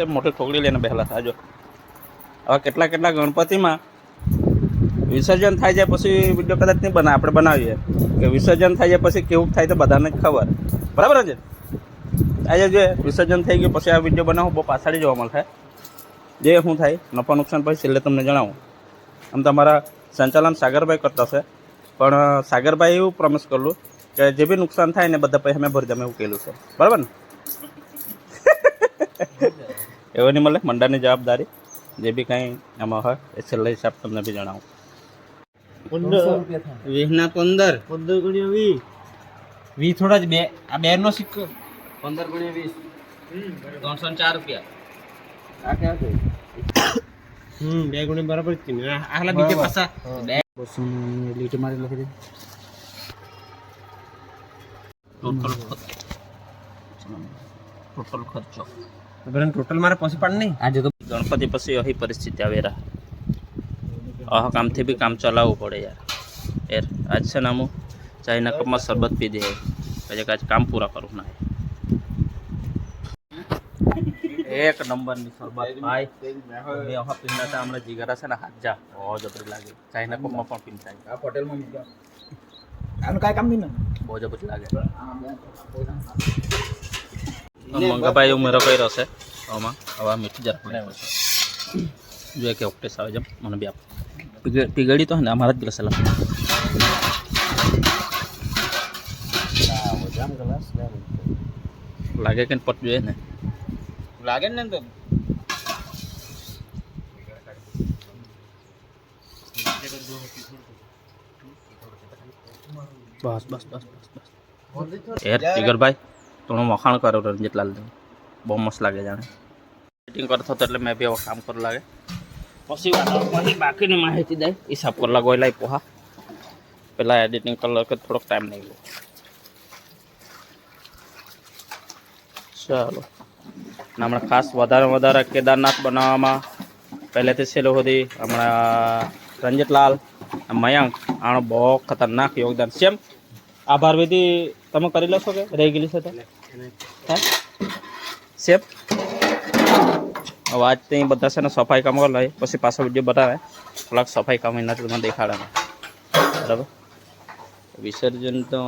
દિવસે મોટી ઠોકડી લઈને બેહેલા થાય જો. હવે કેટલા કેટલા ગણપતિમાં વિસર્જન થાય જાય પછી વીડિયો કદાચ નહીં બના, આપણે બનાવીએ. કે વિસર્જન થાય જાય પછી કેવું થાય તો બધાને ખબર. બરાબર છે? આજે જે વિસર્જન થઈ ગયું, પછી આ વીડિયો બનાવું, બહુ પાછળ જોવા મળશે. જે શું થાય, નફા નુકસાન પછી છેલ્લે તમને જણાવું. આમ તમારા સંચાલન સાગરભાઈ કરતા છે પણ સાગરભાઈ એવું પ્રોમિસ કરેલું કે જે બી નુકસાન થાય ને બધા પૈસા મેં ભરી દઉં એવું કહેલું છે. બરાબર ને? એવું નહીં મળે મંડળની જવાબદારી જે બી કંઈ એમાં હોય એ છેલ્લા હિસાબ તમને બી જણાવું. વીસના પંદર. પંદર ગુણ્યા વીસ. વીસ થોડા જ બે આ બે નો સિક્કો. પંદર ગુણ્યા વીસ. ત્રણસો ચાર રૂપિયા. આ ક્યાં છે? હમ બે ગુણ્યા બરાબર જ છે. ને આ- આલા બીજે પાછા બે. બસો મારી લખી દે. ટોટલ ટોટલ ખર્ચો. ટોટલ મારે પછી પણ નહીં? આજે તો ગણપતિ પછી અહી પરિસ્થિતિ આવેરા અહ કામથી બી કામ ચલાવવું પડે યાર. યાર આજ છે ને ચાઇના ચાઈના કપમાં શરબત પી દે. પછી કાંઈ કામ પૂરા કરું ના એક નંબરની શરબત ભાઈ. મેં આહ પીના હતા હમણાં જીગરા છે ને હાજા બહુ જબરી લાગે. ચાઈના કપમાં પણ પીનતા આ હોટેલમાં મૂક્યા આનું કાંઈ કામ નહીં ને. બહુ જબરી લાગે. મંગાભાઈ ઉમેરો કર્યો છે આમાં હવે મીઠી જરાક બનાવ્યો છે જોઈએ કે ઓક્ટેસ આવે છે મને બી આપ પીગ- પીગળી તો હે ને અમારા જ ગ્લાસ લાવ લાગે કે પટ જોઈએ ને લાગે ને તો બસ બસ બસ બસ બસ યાર જીગરભાઈ થોડું વખાણ કરો રંજીતલાલ બહુ મસ્ત લાગે જાણે એડિટિંગ કરતો હતો એટલે મેં બી હવે કામ કરવા લાગે પછી વાતો- પછી બાકીની માહિતી દે હિસાબ કરવા ગયેલા પોહા પેલા એડિટિંગ કરવા કે થોડોક ટાઈમ નહીં ગયો ચાલો અને હમણાં ખાસ વધારે વધારે કેદારનાથ બનાવવામાં પહેલેથી છેલ્લે સુધી હમણાં રંજીતલાલ મયંક આનો બહુ ખતરનાક યોગદાન સેમ આભાર વિધિ તમે કરી લેશો કે રહી ગયેલી છે તો હે સેમ હવે આજ ત્યાં બધા છે ને સફાઈ કામ કરી લઈએ પછી પાછો વિડીયો બતાવે થોડાક સફાઈ કામ એના તમને દેખાડે બરાબર વિસર્જન તો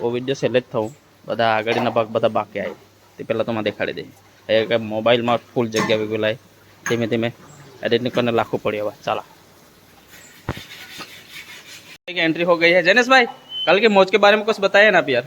ઓ વિડીયો છેલ્લે જ થવું બધા આગળના ભાગ બધા બાકી આવે તે પહેલાં તો મને દેખાડી દે એ કે મોબાઈલમાં ફૂલ જગ્યા ભેગું લાય ધીમે ધીમે एडिटिंग करने लाखों पड़ी हुआ चला एंट्री हो गई है जैनेश भाई कल के मौज के बारे में कुछ बताया ना आप यार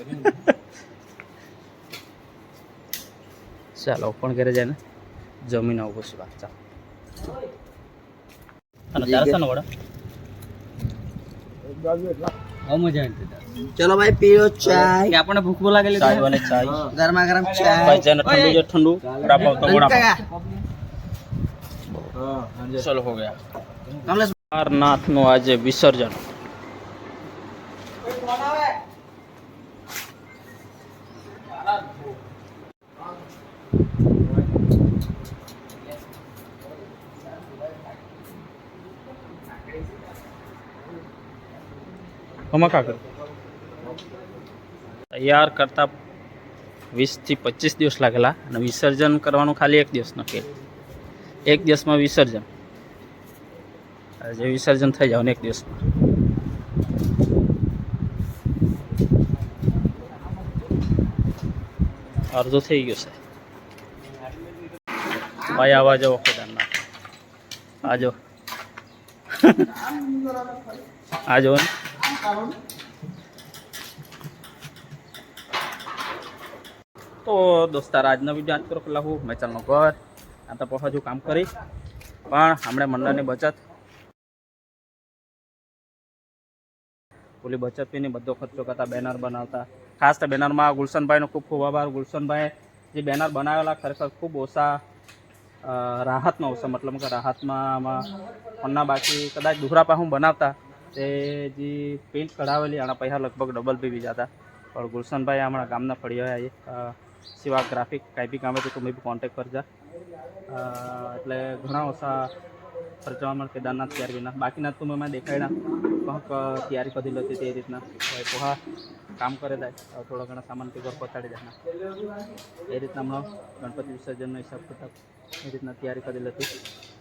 ચાલો પણ ઘરે જાય ને જમીન આવું પછી વાત ચાલો. વડા? ચલો ભાઈ પીઓ ચાય. કે આપણને ભૂખ બહુ લાગેલી ચાય વાલે ચાય. ગરમા ગરમ ચાય. ભાઈ જેને ઠંડુ જો ઠંડુ. વડાપાવ તો વડાપાવ ચલો હો ગયા. કમલેશ કેદારનાથનું આજે વિસર્જન. આમાં કાકર તૈયાર કરતા વીસથી પચીસ દિવસ લાગેલા અને વિસર્જન કરવાનું ખાલી એક દિવસ નક્કી એક દિવસમાં વિસર્જન આજે વિસર્જન થઈ જાવ ને એક દિવસમાં અડધું થઈ ગયું છે ભાઈ આવા જાઓ કેદારનાથ આજો આજો ને તો દોસ્તાર, આજનો વીડિયો આજ કરો પેલા હું મેં ચાલનો ઘર. આ તો પછી હજુ કામ કરી. પણ હમણે મંડળની બચત. પેલી બચત પીને બધો ખર્ચો કરતા બેનર બનાવતા. ખાસ તો બેનરમાં ગુલશનભાઈનો ખૂબ ખૂબ આભાર. ગુલશનભાઈ જે બેનર બનાવેલા ખરેખર ખૂબ ઓછા રાહતમાં ઓછા મતલબ કે રાહતમાં આમાં પન્ના બાકી કદાચ દુહરા પાસે બનાવતા. તે જે પેન્ટ કઢાવેલી, આના પૈસા લગભગ ડબલ બી બીજા હતા. પણ ગુલશનભાઈ હમણાં ગામના ફળિયા સિવા ગ્રાફિક કાંઈ બી કામ હતું તમે બી કોન્ટેક કરજા એટલે ઘણા ઓછા ખર્ચામાં કેદારનાથ ત્યાર વિના. બાકીના તો મેં દેખાડ્યા. કંઈક તૈયારી કરી લેતી તે રીતના. પોહા કામ કરે જાય થોડા ઘણા સામાન તે ઘર પહોંચાડી જાય એ રીતના હમણાં ગણપતિ વિસર્જનનો હિસાબ કરતા એ રીતના તૈયારી કરી લેતી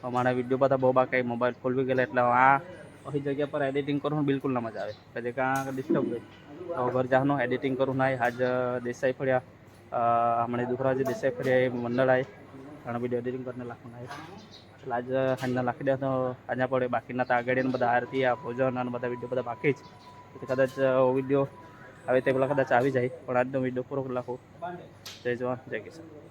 અમારા વીડિયો બધા બહુ બાકી મોબાઈલ ખોલવી ગયેલા, એટલે આ અહીં જગ્યા પર એડિટિંગ કરવું બિલકુલ ના મજા આવે પછી કાં ડિસ્ટર્બ હોય તો ઘર જાહનો એડિટિંગ કરું ના આજ દેસાઈ ફળ્યા હમણાં દુખરા જે દેસાઈ ફળ્યા એ મંડળ આવે ઘણા વિડીયો એડિટિંગ કરીને લાખવાના આવે એટલે આજ સાંજના લાખી દે તો આજે પડે બાકીના તો આગળ એને બધા આરતી આ ભોજન અને બધા વિડીયો બધા બાકી જ એટલે કદાચ વિડીયો આવે તે પેલા કદાચ આવી જાય પણ આજનો વિડીયો પૂરો કરી નાખો જય જવાન જય કિસાન